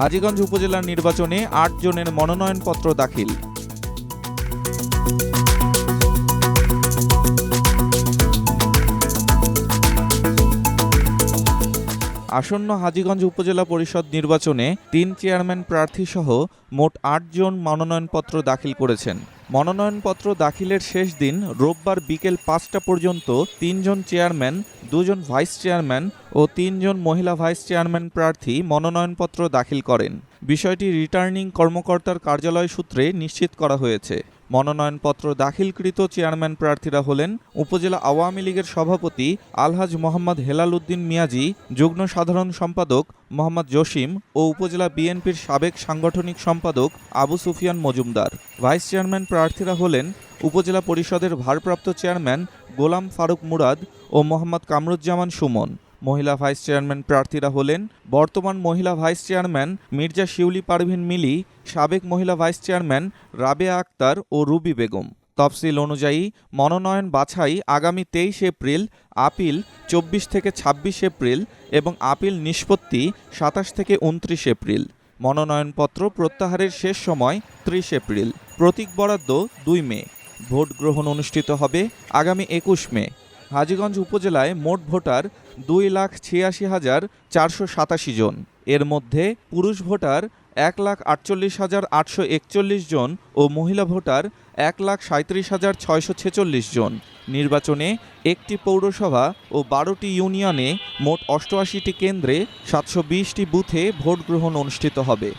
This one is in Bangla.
হাজীগঞ্জ উপজেলার নির্বাচনে আট জনের মনোনয়নপত্র দাখিল। আসন্ন হাজীগঞ্জ উপজেলা পরিষদ নির্বাচনে তিন চেয়ারম্যান প্রার্থীসহ মোট আটজন মনোনয়নপত্র দাখিল করেছেন। মনোনয়নপত্র দাখিলের শেষ দিন রোববার বিকেল পাঁচটা পর্যন্ত তিনজন চেয়ারম্যান দুজন ভাইস চেয়ারম্যান ও তিনজন মহিলা ভাইস চেয়ারম্যান প্রার্থী মনোনয়নপত্র দাখিল করেন। বিষয়টি রিটার্নিং কর্মকর্তার কার্যালয় সূত্রে নিশ্চিত করা হয়েছে। মনোনয়নপত্র দাখিলকৃত চেয়ারম্যান প্রার্থীরা হলেন উপজেলা আওয়ামী লীগের সভাপতি আলহাজ মোহাম্মদ হেলাল উদ্দিন মিয়াজি, যুগ্ম সাধারণ সম্পাদক মোহাম্মদ জসিম ও উপজেলা বিএনপির সাবেক সাংগঠনিক সম্পাদক আবু সুফিয়ান মজুমদার। ভাইস চেয়ারম্যান প্রার্থীরা হলেন উপজেলা পরিষদের ভারপ্রাপ্ত চেয়ারম্যান গোলাম ফারুক মুরাদ ও মোহাম্মদ কামরুজ্জামান সুমন। মহিলা ভাইস চেয়ারম্যান প্রার্থীরা হলেন বর্তমান মহিলা ভাইস চেয়ারম্যান মির্জা শিউলি পারভিন মিলি, সাবেক মহিলা ভাইস চেয়ারম্যান রাবেয়া আক্তার ও রুবি বেগম। তফসিল অনুযায়ী মনোনয়ন বাছাই আগামী তেইশ এপ্রিল, আপিল চব্বিশ থেকে ছাব্বিশ এপ্রিল এবং আপিল নিষ্পত্তি সাতাশ থেকে উনত্রিশ এপ্রিল। মনোনয়নপত্র প্রত্যাহারের শেষ সময় ত্রিশ এপ্রিল। প্রতীক বরাদ্দ দুই মে। ভোট গ্রহণ অনুষ্ঠিত হবে আগামী একুশ মে। হাজীগঞ্জ উপজেলায় মোট ভোটার দুই লাখ ছিয়াশি হাজার চারশো সাতাশি জন। এর মধ্যে পুরুষ ভোটার এক লাখ আটচল্লিশ হাজার আটশো একচল্লিশ জন ও মহিলা ভোটার এক লাখ সাঁত্রিশ হাজার ছয়শো ছেচল্লিশ জন। নির্বাচনে একটি পৌরসভা ও বারোটি ইউনিয়নে মোট অষ্টআশিটি কেন্দ্রে সাতশো বিশটি বুথে ভোট গ্রহণ অনুষ্ঠিত হবে।